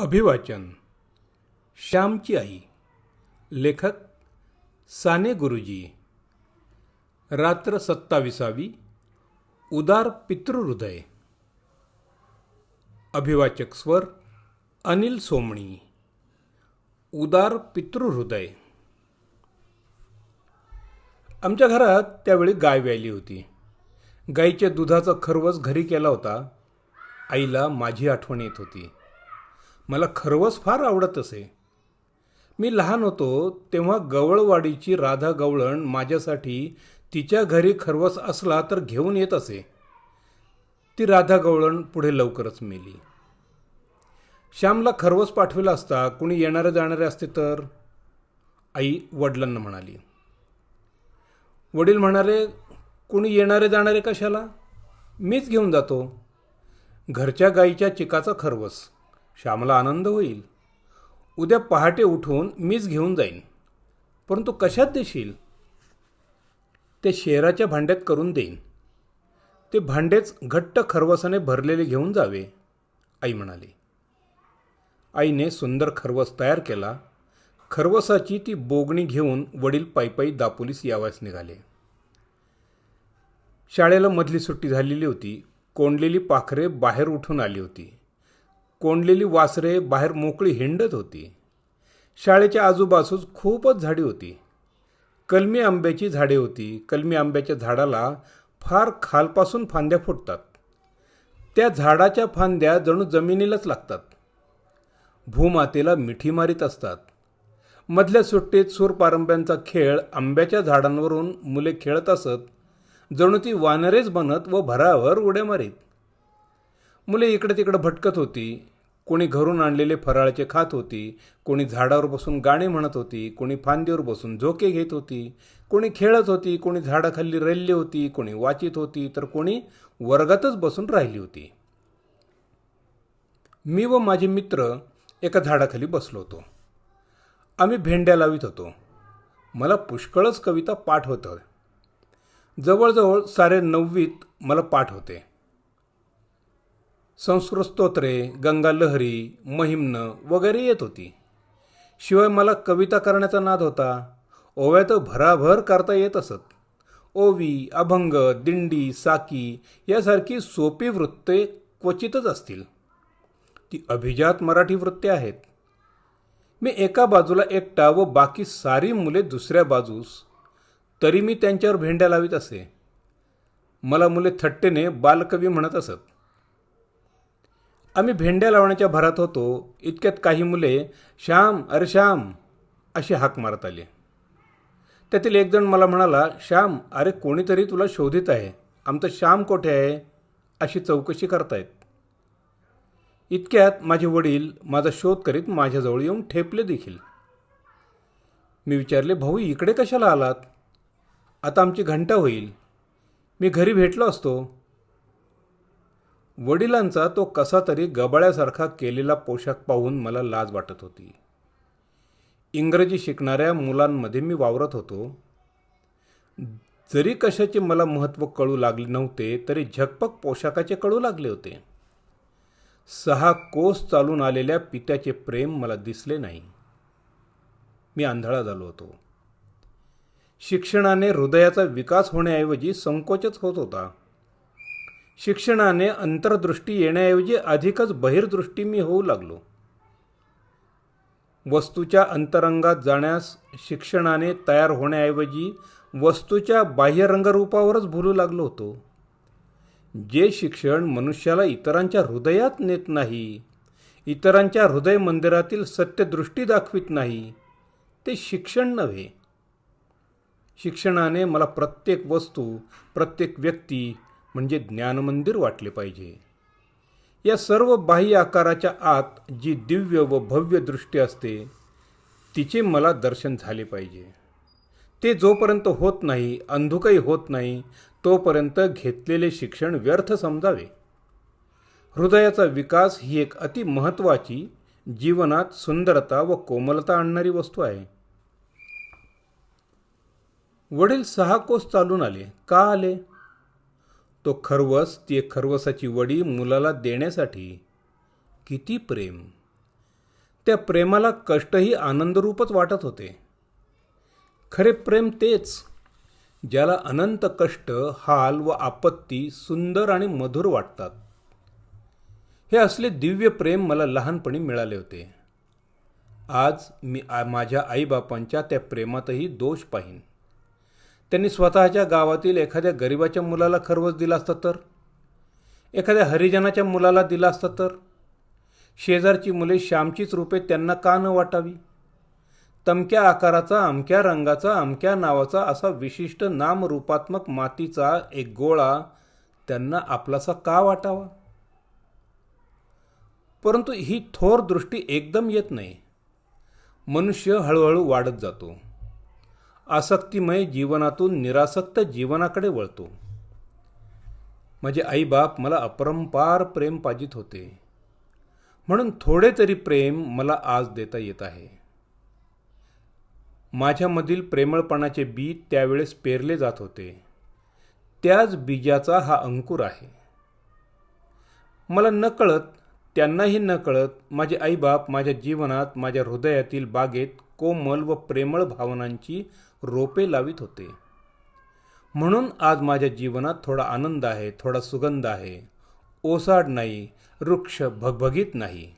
अभिवाचन. श्यामची आई. लेखक साने गुरुजी. रात्र सत्ताविसावी. उदार पितृहृदय. अभिवाचक स्वर अनिल सोमणी. उदार पितृहृदय. आमच्या घरात त्यावेळी गाय व्यायली होती. गाईच्या दुधाचा खरवस घरी केला होता. आईला माझी आठवण येत होती. मला खरवस फार आवडत असे. मी लहान होतो तेव्हा गवळवाडीची राधा गवळण माझ्यासाठी तिच्या घरी खरवस असला तर घेऊन येत असे. ती राधा गवळण पुढे लवकरच मेली. श्यामला खरवस पाठविला असता कुणी येणारे जाणारे असते तर? आई वडिलांना म्हणाली. वडील म्हणाले कुणी येणारे जाणारे कशाला? मीच घेऊन जातो. घरच्या गाईच्या चिकाचा खरवस. श्यामला आनंद होईल. उद्या पहाटे उठून मीच घेऊन जाईन. परंतु कशात देशील? ते शेराच्या भांड्यात करून देईन. ते भांडेच घट्ट खरवसाने भरलेले घेऊन जावे आई म्हणाली. आईने सुंदर खरवस तयार केला. खरवसाची ती बोगणी घेऊन वडील पायपाई दापोलीस यावयास निघाले. शाळेला मधली सुट्टी झालेली होती. कोंडलेली पाखरे बाहेर उठून आली होती. कोंडलेली वासरे बाहेर मोकळी हिंडत होती. शाळेच्या आजूबाजूस खूपच झाडी होती. कलमी आंब्याची झाडे होती. कलमी आंब्याच्या झाडाला फार खालपासून फांद्या फुटतात. त्या झाडाच्या फांद्या जणू जमिनीलाच लागतात. भूमातेला मिठी मारीत असतात. मधल्या सुट्टीत सूरपारंब्यांचा खेळ आंब्याच्या झाडांवरून मुले खेळत असत जणू ती वानरेच बनत व भरावर उड्या मारीत. मुले इकडे तिकडे भटकत होती. कोणी घरून आणलेले फराळाचे खात होती कोणी झाडावर बसून गाणे म्हणत होती कोणी फांदीवर बसून झोके घेत होती कोणी खेळत होती कोणी झाडाखाली रल्ली होती कोणी वाचित होती तर कोणी वर्गातच बसून राहिली होती. मी व माझे मित्र एका झाडाखाली बसलो होतो. आम्ही भेंड्या लावित होतो. मला पुष्कळच कविता पाठ होतं. जवळजवळ सारे नववीत मला पाठ होते. संस्कृत स्तोत्रे गंगा लहरी महिमन वगैरे येत होती. शिवाय मला कविता करण्याचा नाद होता. ओव्या तर भराभर करता येत असत. ओवी अभंग दिंडी साकी यासारखी सोपी वृत्ते क्वचितच असतील. ती अभिजात मराठी वृत्ते आहेत. मी एका बाजूला एकटा व बाकी सारी मुले दुसऱ्या बाजूस तरी मी त्यांच्यावर भेंड्या लावित असे. मला मुले थट्टेने बालकवी म्हणत असत. आम्ही भेंड्या लावण्याच्या भरात होतो इतक्यात काही मुले श्याम अरे श्याम अशी हाक मारत आली. त्यातील एकजण मला म्हणाला श्याम अरे कोणीतरी तुला शोधित आहे. आमचं श्याम कोठे आहे? अशी चौकशी करतायत. इतक्यात माझे वडील माझा शोध करीत माझ्याजवळ येऊन ठेपले देखील. मी विचारले भाऊ इकडे कशाला आलात? आता आमची घंटा होईल. मी घरी भेटलो असतो. वडिलांचा तो कसा तरी गबाळ्यासारखा केलेला पोशाख पाहून मला लाज वाटत होती. इंग्रजी शिकणाऱ्या मुलांमध्ये मी वावरत होतो. जरी कशाचे मला महत्त्व कळू लागले नव्हते तरी झकपक पोशाखाचे कळू लागले होते. सहा कोस चालून आलेल्या पित्याचे प्रेम मला दिसले नाही. मी आंधळा झालो होतो. शिक्षणाने हृदयाचा विकास होण्याऐवजी संकोचच होत होता. शिक्षणाने अंतर्दृष्टी येण्याऐवजी अधिकच बहिर्दृष्टी मी होऊ लागलो. वस्तूच्या अंतरंगात जाण्यास शिक्षणाने तयार होण्याऐवजी वस्तूच्या बाह्यरंगरूपावरच भुलू लागलो होतो. जे शिक्षण मनुष्याला इतरांच्या हृदयात नेत नाही इतरांच्या हृदय मंदिरातील सत्यदृष्टी दाखवित नाही ते शिक्षण नव्हे. शिक्षणाने मला प्रत्येक वस्तू प्रत्येक व्यक्ती म्हणजे ज्ञानमंदिर वाटले पाहिजे. या सर्व बाह्य आकाराच्या आत जी दिव्य व भव्य दृष्टी असते तिचे मला दर्शन झाले पाहिजे. ते जोपर्यंत होत नाही अंधुकही होत नाही तोपर्यंत घेतलेले शिक्षण व्यर्थ समजावे. हृदयाचा विकास ही एक अति महत्त्वाची जीवनात सुंदरता व कोमलता आणणारी वस्तू आहे. वडील सहा कोस चालून आले. का आले? तो खरवस ती एक खरवसाची वडी मुलाला देण्यासाठी. किती प्रेम. त्या प्रेमाला कष्टही आनंदरूपच वाटत होते. खरे प्रेम तेच ज्याला अनंत कष्ट हाल व आपत्ती सुंदर आणि मधुर वाटतात. हे असले दिव्य प्रेम मला लहानपणी मिळाले होते. आज मी माझ्या आईबापांच्या त्या प्रेमातही दोष पाहीन. त्यांनी स्वतःच्या गावातील एखाद्या गरिबाच्या मुलाला खरवस दिला असता तर? एखाद्या हरिजनाच्या मुलाला दिला असता तर? शेजारची मुले श्यामचीच रूपे त्यांना का न वाटावी? तमक्या आकाराचा अमक्या रंगाचा अमक्या नावाचा असा विशिष्ट नामरूपात्मक मातीचा एक गोळा त्यांना आपलासा का वाटावा? परंतु ही थोर दृष्टी एकदम येत नाही. मनुष्य हळूहळू वाढत जातो. आसक्तिमय जीवनातून निरासक्त जीवनाकडे वळतो. माझे आईबाप मला अपरंपार प्रेम पाजित होते. म्हणून थोडे तरी प्रेम मला आज देता येत आहे. माझ्यामधील प्रेमळपणाचे बी त्यावेळेस पेरले जात होते. त्याच बीजाचा हा अंकुर आहे. मला न कळत त्यांनाही न कळत माझे आईबाप माझ्या जीवनात माझ्या हृदयातील बागेत कोमल व प्रेमळ भावनांची रोपे लावित होते. म्हणून आज माझ्या जीवनात थोडा आनंद आहे थोडा सुगंध आहे. ओसाड नाही वृक्ष भगभगीत नाही.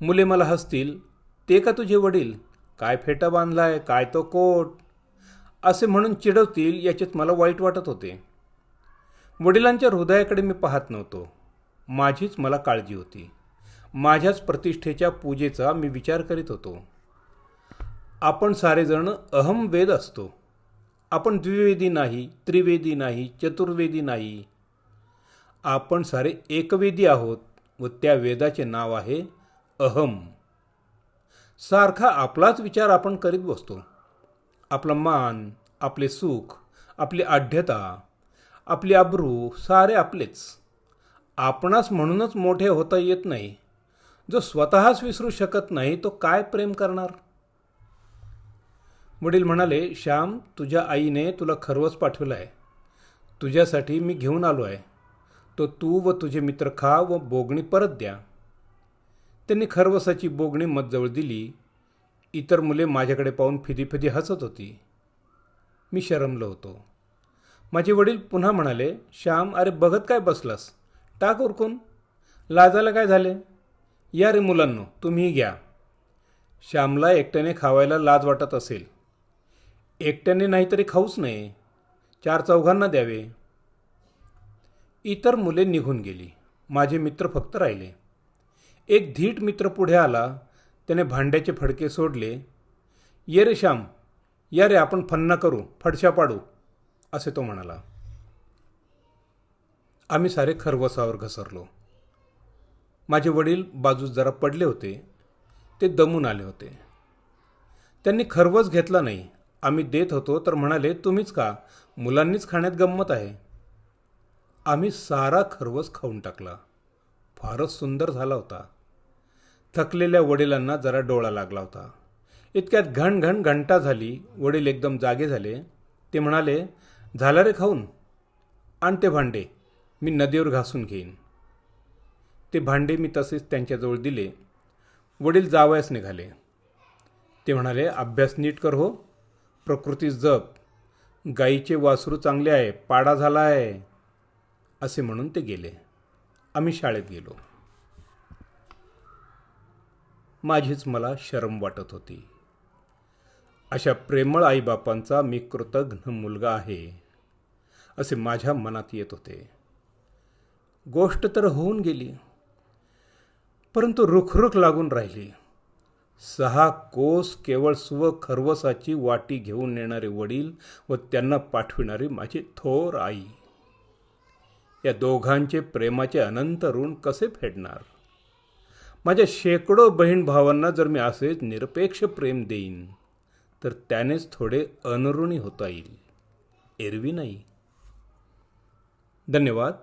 मुले मला हसतील ते का तुझे वडील? काय फेटा बांधलाय? काय तो कोट? असे म्हणून चिडवतील याच्यात मला वाईट वाटत होते. वडिलांच्या हृदयाकडे मी पाहत नव्हतो. माझीच मला काळजी होती. माझ्याच प्रतिष्ठेच्या पूजेचा मी विचार करीत होतो. आपण सारेजण अहम वेद असतो. आपण द्विवेदी नाही त्रिवेदी नाही चतुर्वेदी नाही. आपण सारे एकवेदी आहोत व त्या वेदाचे नाव आहे अहम. सारखा आपलाच विचार आपण करीत बसतो. आपला मान आपले सुख आपली आढ्यता आपली अब्रू सारे आपलेच. आपणास म्हणूनच मोठे होता येत नाही. जो स्वतःच विसरू शकत नाही तो काय प्रेम करणार? वडील म्हणाले श्याम तुझ्या आईने तुला खरवस पाठवला आहे तुझ्यासाठी मी घेऊन आलो आहे. तो तू व तुझे मित्र खा व बोगणी परत द्या. त्यांनी खरवसाची बोगणी मजजवळ दिली. इतर मुले माझ्याकडे पाहून फिदी फिदी हसत होती. मी शरमलो होतो. माझे वडील पुन्हा म्हणाले श्याम अरे बघत काय बसलास? टाक उरकून लाजायला काय झाले? या रे मुलांनो तुम्ही घ्या. श्यामला एकट्याने खावायला लाज वाटत असेल. एकट्याने नाहीतरी खाऊच नये. चार चौघांना द्यावे. इतर मुले निघून गेली. माझे मित्र फक्त राहिले. एक धीट मित्र पुढे आला. त्याने भांड्याचे फडके सोडले. ये रे श्याम या रे आपण फन्ना करू फडशा पाडू असे तो म्हणाला. आम्ही सारे खरवसावर घसरलो. माझे वडील बाजूस जरा पडले होते. ते दमून आले होते. त्यांनी खरवस घेतला नाही. आम्ही देत होतो तर म्हणाले तुम्हीच का मुलांनीच खाण्यात गंमत आहे. आम्ही सारा खरवस खाऊन टाकला. फारच सुंदर झाला होता. थकलेल्या वडिलांना जरा डोळा लागला होता. इतक्यात घण घण घंटा झाली. वडील एकदम जागे झाले. ते म्हणाले झालं रे खाऊन. आण ते भांडे. मी नदीवर घासून घेईन. ते भांडे मी तसेच त्यांच्याजवळ दिले. वडील जावयास निघाले. ते म्हणाले अभ्यास नीट कर हो. प्रकृती जप गाईचे वासरू चांगले आहे पाडा झाला आहे असे म्हणून ते गेले. आम्ही शाळेत गेलो. माझीच मला शरम वाटत होती. अशा प्रेमळ आईबापांचा मी कृतघ्न मुलगा आहे असे माझ्या मनात येत होते. गोष्ट तर होऊन गेली परंतु रुखरुख लागून राहिली. सहा कोस केवळ स्व खरवसाची वाटी घेऊन येणारे वडील व त्यांना पाठविणारी माझी थोर आई. या दोघांचे प्रेमाचे अनंत ऋण कसे फेडणार? माझ्या शेकडो बहीण भावांना जर मी असेच निरपेक्ष प्रेम देईन तर त्यानेच थोडे अनऋणी होता येईल. एरवी नाही. धन्यवाद.